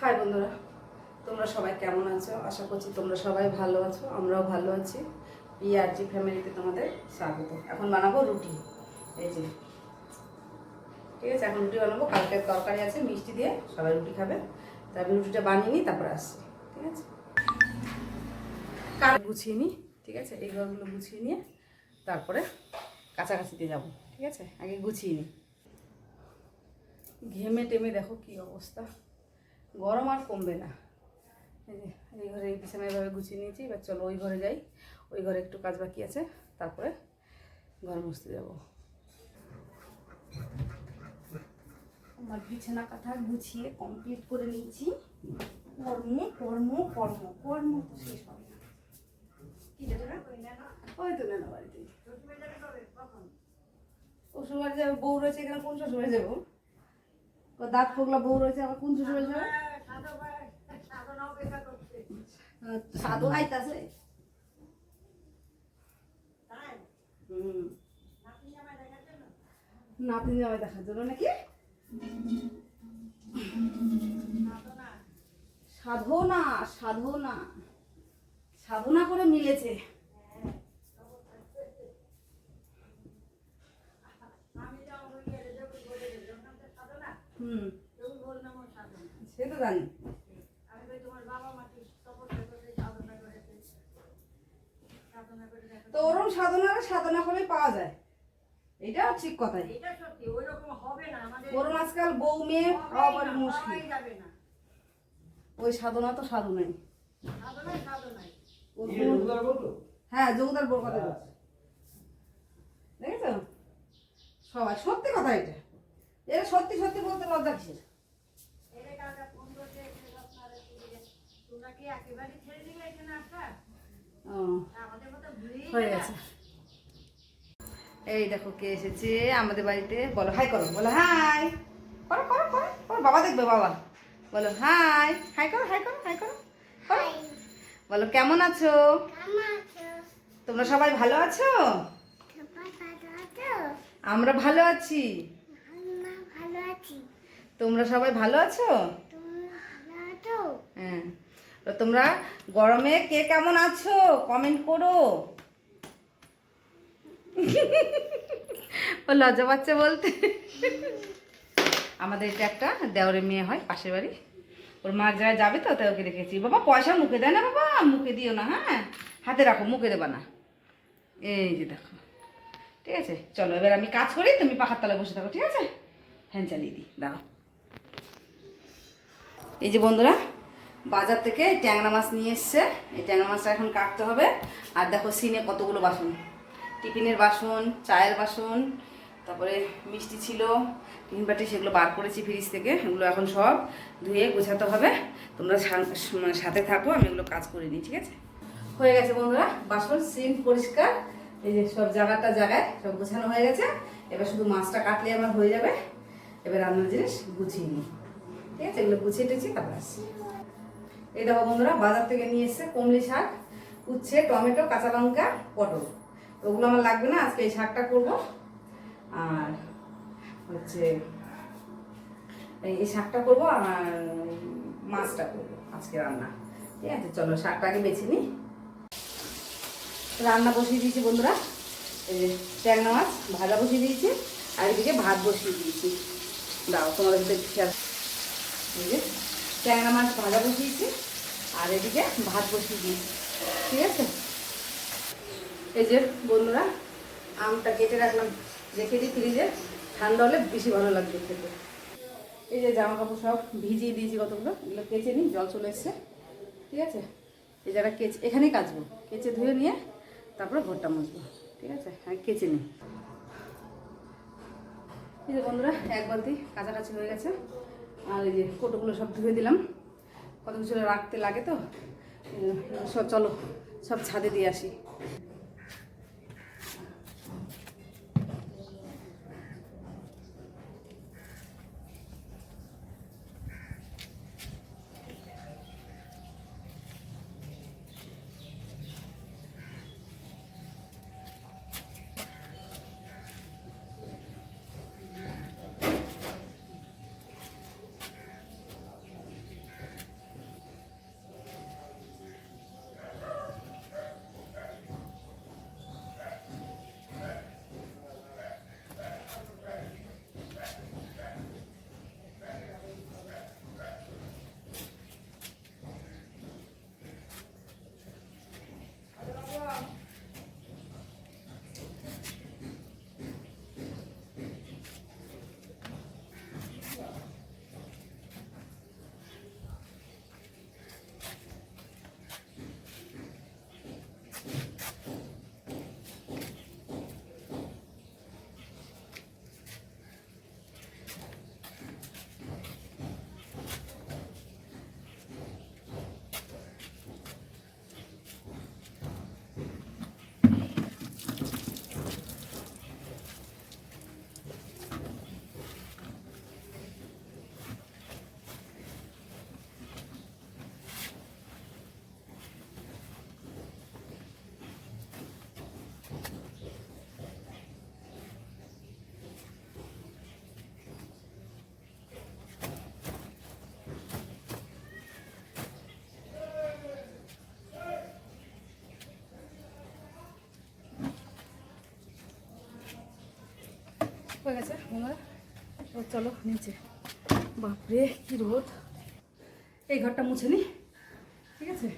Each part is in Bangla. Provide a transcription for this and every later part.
হাই বন্ধুরা, তোমরা সবাই কেমন আছো? আশা করছি তোমরা সবাই ভালো আছো, আমরাও ভালো আছি। পিআরজি ফ্যামিলিতে তোমাদের স্বাগত। এখন বানাবো রুটি। এই যে, ঠিক আছে, এখন রুটি বানাবো। কালকে তরকারি আছে, মিষ্টি দিয়ে সবাই রুটি খাবে। তা আমি রুটিটা বানিয়ে নিই, তারপরে আসছি, ঠিক আছে? কাল গুছিয়ে নিই, ঠিক আছে? এই ঘরগুলো গুছিয়ে নিয়ে তারপরে কাছাকাছিতে যাব, ঠিক আছে? আগে গুছিয়ে নিই। ঘেমে টেমে দেখো কি অবস্থা। গরম আর কমবে না। এই ঘরে এই বিছানা এভাবে গুছিয়ে নিয়েছি, এবার চলো ওই ঘরে যাই। ওই ঘরে একটু কাজ বাকি আছে, তারপরে ঘর মুছতে যাব। আমার বিছানা কাঁথা গুছিয়ে কমপ্লিট করে নিয়েছি। কর্ম কর্ম কর্ম কর্ম তো শেষ হবে? ওই তো যাবে বউ রয়েছে এখানে, কোন শ্বশুর যাব? দাঁত ফোগলা বউ রয়েছে, আবার কোন শ্বশুর বাড়ি যাবে? সাধু আইতাছে হুম নাতিন জামাই দেখার জন্য নাকি? সাধনা করে মিলেছে। হুম। সে তো জানি। তো ওরম সাধনা সাধনা করে পাওয়া যায়। এটা ঠিক কথাই। ওরম আজকাল বউ মেয়ে পাওয়া বড় মুশকিল। ওই সাধনা তো সাধু নেই। ওর হ্যাঁ যোগদার বড় কথা বলছে। দেখেছ সবাই সত্যি কথা এটা। এটা সত্যি সত্যি বলতে লজ্জা কিসের? ও, হয়ে গেছে। এই দেখো কে এসেছে আমাদের বাড়িতে। বলো হাই করো বলো হাই করো করো করো করো বাবা দেখবে বাবা। বলো হাই হাই করো হাই করো হাই করো করো। বলো কেমন আছো? তোমরা সবাই ভালো আছো? আমরা ভালো আছি। তোমরা সবাই ভালো আছো? হ্যাঁ। তো তোমরা গরমে কে কেমন আছো? কমেন্ট করো। ও লজ্জা পাচ্ছে বলতে। আমাদের এটা একটা দেওরের মেয়ে হয়, পাশের বাড়ি। ওর মা জায়গায় যাবে তো, তাই ওকে দেখেছি বাবা, পয়সা মুখে দেয় না বাবা? মুখে দিও না হ্যাঁ? হাতে রাখো, মুখে দেবা না। এই যে দেখো। ঠিক আছে? চলো, এবার আমি কাজ করি, তুমি পাখার তলায় বসে থাকো, ঠিক আছে? ফ্যান চালিয়ে দিই দাও এই যে বন্ধুরা বাজার থেকে ট্যাংরা মাছ নিয়ে এসছে। এই ট্যাংরা মাছটা এখন কাটতে হবে। আর দেখো সিনে কতগুলো বাসন। টিফিনের বাসন, চায়ের বাসন, তারপরে মিষ্টি ছিল, তিন বাটি সেগুলো বার করেছি ফ্রিজ থেকে, এগুলো এখন সব ধুয়ে গোছাতে হবে। তোমরা মানে সাথে থাকো, আমি এগুলো কাজ করে নিই, ঠিক আছে? হয়ে গেছে বন্ধুরা, বাসন সিন পরিষ্কার। এই যে সব জায়গাটা জায়গায় সব গোছানো হয়ে গেছে। এবার শুধু মাছটা কাটলে আমার হয়ে যাবে। এবার রান্নার জিনিস গুছিয়ে নিই। ঠিক আছে? এগুলো গুছিয়ে টেছি, তারপর আসছি। এই দেখো বন্ধুরা, বাজার থেকে নিয়ে এসছে কমলি শাক, উচ্ছে, টমেটো, কাঁচা লঙ্কা, পটল। ওগুলো আমার লাগবে না, আজকে এই শাকটা করব। আর হচ্ছে এই শাকটা করব আর মাছটা করব আজকে রান্না। ঠিক আছে, চলো শাকটা আগে বেছে নিই। রান্না বসিয়ে দিয়েছি বন্ধুরা। এই যে ট্যাংরা মাছ, ভাজা বসিয়ে দিয়েছি, আর এদিকে ভাত বসিয়ে দিয়েছি। দাও, তোমাদের খেয়াল ট্যাংরা মাছ ভাজা বসিয়েছি, আর এদিকে ভাত বসিয়ে দিয়েছি, ঠিক আছে? এই যে বন্ধুরা, আমটা কেটে রাখলাম, রেখে দিই ফ্রিজে, ঠান্ডা হলে বেশি ভালো লাগবে খেতে। এই যে জামা কাপড় সব ভিজিয়ে দিয়েছি কতগুলো, এগুলো কেচে নিই, জল চলে এসছে, ঠিক আছে? এই যারা কেচে, এখানেই কাচবো, কেচে ধুয়ে নিয়ে তারপরে ঘরটা মুছবো, ঠিক আছে? আমি কেচে নিই। এই যে বন্ধুরা, এক বালতি কাছাকাছি হয়ে গেছে। আর এই যে কোটোগুলো সব ধুয়ে দিলাম। কত কিছু রাখতে লাগে তো? সব চলো, সব ছাদে দিয়ে আসি। হয়ে গেছে এবার চলো নিচে। বাপরে কি রোদ। এই ঘরটা মুছে নি ঠিক আছে?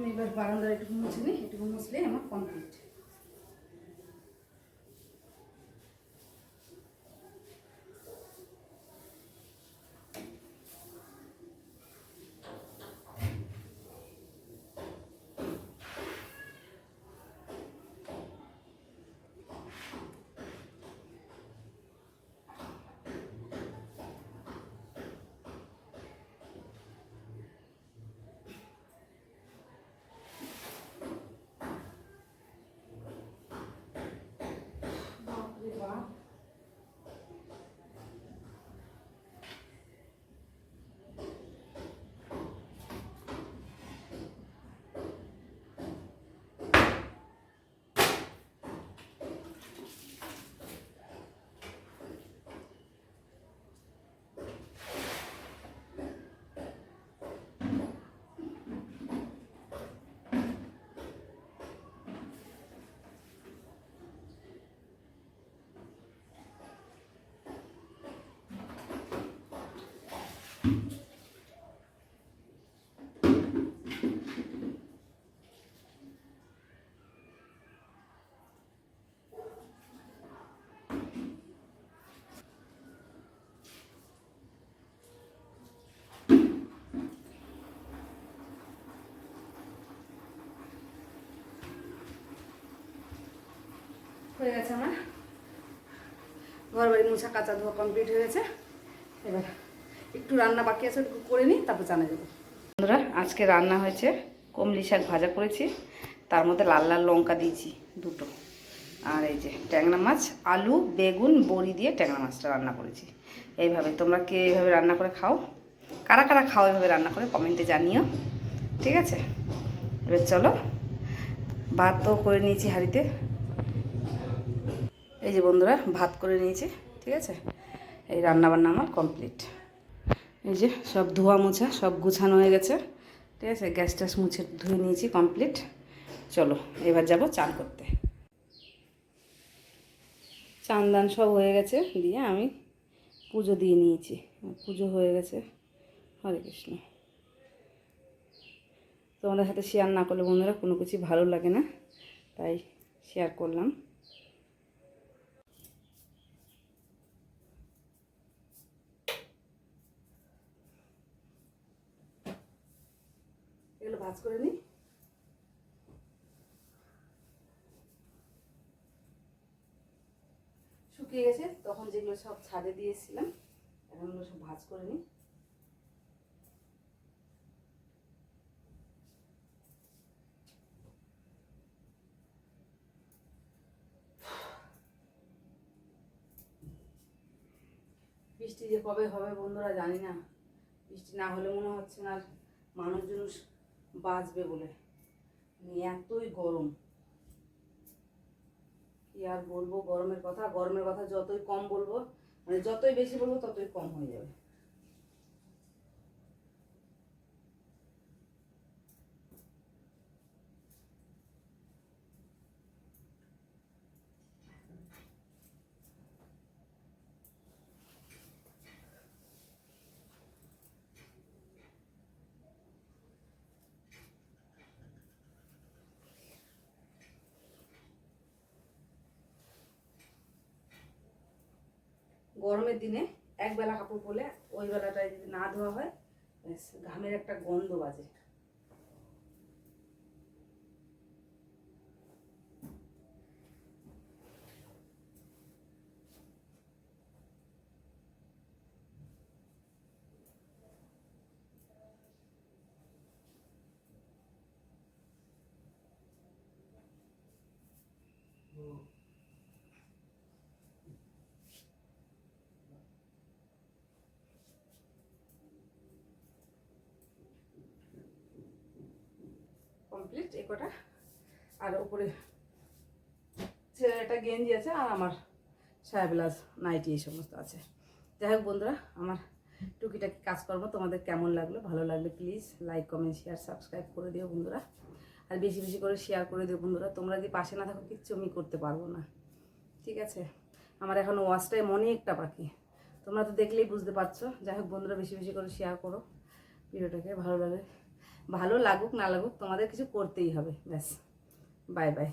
আমি এবার বারান্দার একটু মুছে নিই একটু মুছলে আমার কমপ্লিট বাপরে বাপ হয়ে গেছে আমার। ঘর বাড়ি মোছা কাঁচা ধোয়া কমপ্লিট হয়ে গেছে। এবার একটু রান্না বাকি আছে একটু করে নিই, তারপর জানা যাব। বন্ধুরা, আজকে রান্না হয়েছে কমলি শাক ভাজা করেছি, তার মধ্যে লাল লাল লঙ্কা দিয়েছি, দুটো। আর এই যে ট্যাংরা মাছ, আলু, বেগুন, বড়ি দিয়ে ট্যাংরা মাছটা রান্না করেছি। এইভাবে, তোমরা কে এইভাবে রান্না করে খাও, কারা কারা খাও এইভাবে রান্না করে কমেন্টে জানিও, ঠিক আছে? এবার চলো, ভাত তো করে নিয়েছি হাঁড়িতে। এই যে বন্ধুরা, ভাত করে নিয়েছি, ঠিক আছে? এই রান্নাবান্না আমার কমপ্লিট। এই যে সব ধোয়া মোছা, সব গুছানো হয়ে গেছে। ঠিক আছে, গ্যাস ট্যাস মুছে ধুয়ে নিয়েছি কমপ্লিট চলো, এবার যাব চান করতে। চান দান সব হয়ে গেছে দিয়ে আমি পুজো দিয়ে নিয়েছি। পুজো হয়ে গেছে। হরে কৃষ্ণ। তোমাদের সাথে শেয়ার না করলে বন্ধুরা কোনো কিছু ভালো লাগে না, তাই শেয়ার করলাম এগুলো ভাজ করে নিই শুকিয়ে গেছে, তখন যেগুলো সব ছাদে দিয়েছিলাম, এখন সব ভাজ করে নিই বৃষ্টি যে কবে হবে বন্ধুরা জানি না। বৃষ্টি না হলে মনে হচ্ছে না মানুষজন বাঁচবে বলে। মানে এতই গরম। কি আর বলব? গরমের কথা গরমের কথা যতই কম বলব মানে যতই বেশি বলব ততই কম হয়ে যাবে। গরমের দিনে এক বেলা কাপড় পরলে ওই বেলাটায় যদি না ধোয়া হয় ঘামের একটা গন্ধ বাজে কমপ্লিট এই কটা? আর উপরে ছেলেটা গেঞ্জি আছে আর আমার সায়া ব্লাউজ নাইটি এই সমস্ত আছে। যাই হোক বন্ধুরা, আমার টুকিটাকি কাজকর্ম তোমাদের কেমন লাগল, ভালো লাগলে please like comment share subscribe করে দিও বন্ধুরা। আর বেশি বেশি করে শেয়ার করে দিও বন্ধুরা। তোমরা যদি পাশে না থাকো, কিচ্ছু আমি করতে পারব না। ঠিক আছে? আমার এখন ওয়াচ টাইম অনেকটা বাকি। তোমরা তো দেখলেই বুঝতে পারছ। যাই হোক বন্ধুরা, বেশি বেশি করে শেয়ার করো। ভিডিওটাকে ভালো লাগে ভালো লাগুক না লাগুক তোমাদের কিছু করতেই হবে ব্যাস। Bye bye